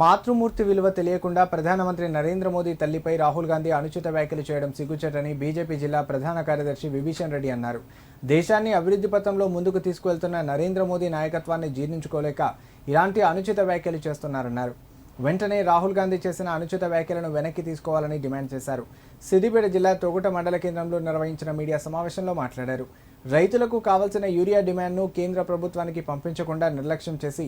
మాతృమూర్తి విలువ తెలియకుండా ప్రధానమంత్రి నరేంద్ర మోదీ తల్లిపై రాహుల్ గాంధీ అనుచిత వ్యాఖ్యలు చేయడం సిగ్గుచేటని బీజేపీ జిల్లా ప్రధాన కార్యదర్శి విభీషణ్ రెడ్డి అన్నారు. దేశాన్ని అభివృద్ధి పథంలో ముందుకు తీసుకువెళ్తున్న నరేంద్ర మోదీ నాయకత్వాన్ని జీర్ణించుకోలేక ఇలాంటి అనుచిత వ్యాఖ్యలు చేస్తున్నారన్నారు. వెంటనే రాహుల్ గాంధీ చేసిన అనుచిత వ్యాఖ్యలను వెనక్కి తీసుకోవాలని డిమాండ్ చేశారు. సిద్దిపేట జిల్లా తొగుట మండల కేంద్రంలో నిర్వహించిన మీడియా సమావేశంలో మాట్లాడారు. రైతులకు కావలసిన యూరియా డిమాండ్ను కేంద్ర ప్రభుత్వానికి పంపించకుండా నిర్లక్ష్యం చేసి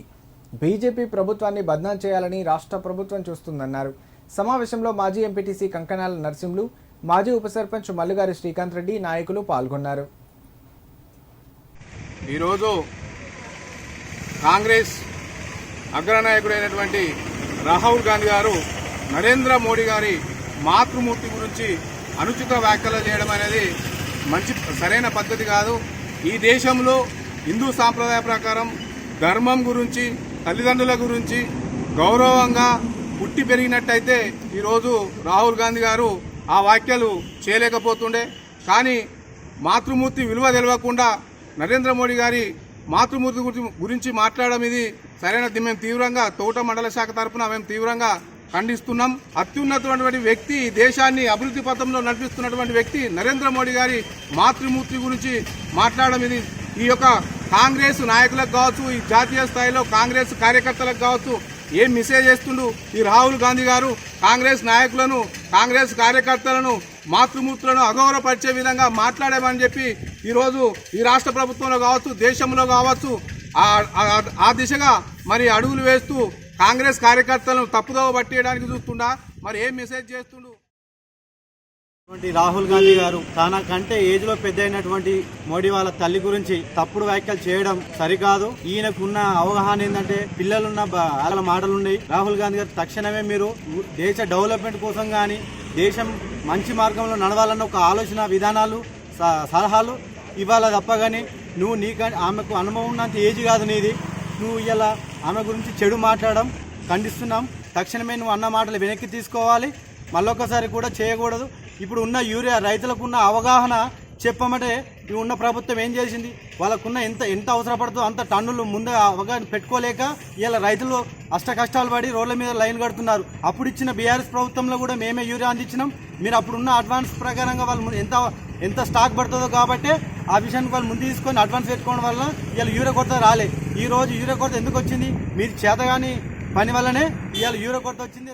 బీజేపీ ప్రభుత్వాన్ని బద్నాం చేయాలని రాష్ట్ర ప్రభుత్వం చూస్తుందన్నారు. సమావేశంలో మాజీ ఎంపీటీసీ కంకణాల నరసింహులు మాజీ ఉప సర్పంచ్ మల్లుగారి శ్రీకాంత్ రెడ్డి నాయకులు పాల్గొన్నారు. ఈరోజు కాంగ్రెస్ అగ్రనాయకుడైనటువంటి రాహుల్ గాంధీ గారు నరేంద్ర మోడీ గారి మాతృమూర్తి గురించి అనుచిత వ్యాఖ్యలు చేయడం అనేది మంచి సరైన పద్ధతి కాదు. ఈ దేశంలో హిందూ సాంప్రదాయ ప్రకారం ధర్మం గురించి తల్లిదండ్రుల గురించి గౌరవంగా పుట్టి పెరిగినట్టయితే ఈరోజు రాహుల్ గాంధీ గారు ఆ వ్యాఖ్యలు చేయలేకపోతుండే. కానీ మాతృమూర్తి విలువ తెలియకుండా నరేంద్ర మోడీ గారి మాతృమూర్తి గురించి గురించి మాట్లాడడం ఇది సరైనది మేము తీవ్రంగా తోట మండల శాఖ తరఫున మేము తీవ్రంగా ఖండిస్తున్నాం. అత్యున్నతమైనటువంటి వ్యక్తి ఈ దేశాన్ని అభివృద్ధి పథంలో నడిపిస్తున్నటువంటి వ్యక్తి నరేంద్ర మోడీ గారి మాతృమూర్తి గురించి మాట్లాడడం ఇది ఈ యొక్క కాంగ్రెస్ నాయకులకు కావచ్చు ఈ జాతీయ స్థాయిలో కాంగ్రెస్ కార్యకర్తలకు కావచ్చు ఏం మెసేజ్ చేస్తుండు ఈ రాహుల్ గాంధీ గారు? కాంగ్రెస్ నాయకులను కాంగ్రెస్ కార్యకర్తలను మాతృమూర్తులను అగౌరవపరిచే విధంగా మాట్లాడామని చెప్పి ఈరోజు ఈ రాష్ట్ర ప్రభుత్వంలో కావచ్చు దేశంలో కావచ్చు ఆ- దిశగా మరి అడుగులు వేస్తూ కాంగ్రెస్ కార్యకర్తలను తప్పుదోవ పట్టేయడానికి చూస్తుండా? మరి ఏం మెసేజ్ చేస్తుండు? అటువంటి రాహుల్ గాంధీ గారు తన కంటే ఏజ్లో పెద్ద అయినటువంటి మోడీ వాళ్ళ తల్లి గురించి తప్పుడు వ్యాఖ్యలు చేయడం సరికాదు. ఈయనకున్న అవగాహన ఏంటంటే పిల్లలున్న వాళ్ళ మాటలు ఉన్నాయి రాహుల్ గాంధీ గారు తక్షణమే మీరు దేశ డెవలప్మెంట్ కోసం కానీ దేశం మంచి మార్గంలో నడవాలన్న ఒక ఆలోచన విధానాలు స- సలహాలు ఇవాళ తప్ప కానీ నువ్వు నీక ఆమెకు అనుభవం ఉన్నంత ఏజ్ కాదు నీది. నువ్వు ఇలా ఆమె గురించి చెడు మాట్లాడడం ఖండిస్తున్నాం. తక్షణమే నువ్వు అన్న మాటలు వెనక్కి తీసుకోవాలి. మళ్ళొకసారి కూడా చేయకూడదు. ఇప్పుడు ఉన్న యూరియా రైతులకు ఉన్న అవగాహన చెప్పమంటే ఈ ఉన్న ప్రభుత్వం ఏం చేసింది? వాళ్ళకున్న ఎంత ఎంత అవసరపడుతుందో అంత టన్నులు ముందే అవగాహన పెట్టుకోలేక ఇలా రైతులు అష్ట కష్టాలు పడి రోడ్ల మీద లైన్ కడుతున్నారు. అప్పుడు ఇచ్చిన బీఆర్ఎస్ ప్రభుత్వంలో కూడా మేమే యూరియా అందించినాం. మీరు అప్పుడున్న అడ్వాన్స్ ప్రకారంగా వాళ్ళు ఎంత ఎంత స్టాక్ పడుతుందో కాబట్టి ఆ విషయాన్ని వాళ్ళు ముందు తీసుకొని అడ్వాన్స్ పెట్టుకోవడం వల్ల ఇలా యూరియా కొరత రాలే. ఈ రోజు యూరియా కొరత ఎందుకు వచ్చింది మీరు చేతగాని పని వల్లనే ఇవాళ యూరియా కొరత వచ్చింది.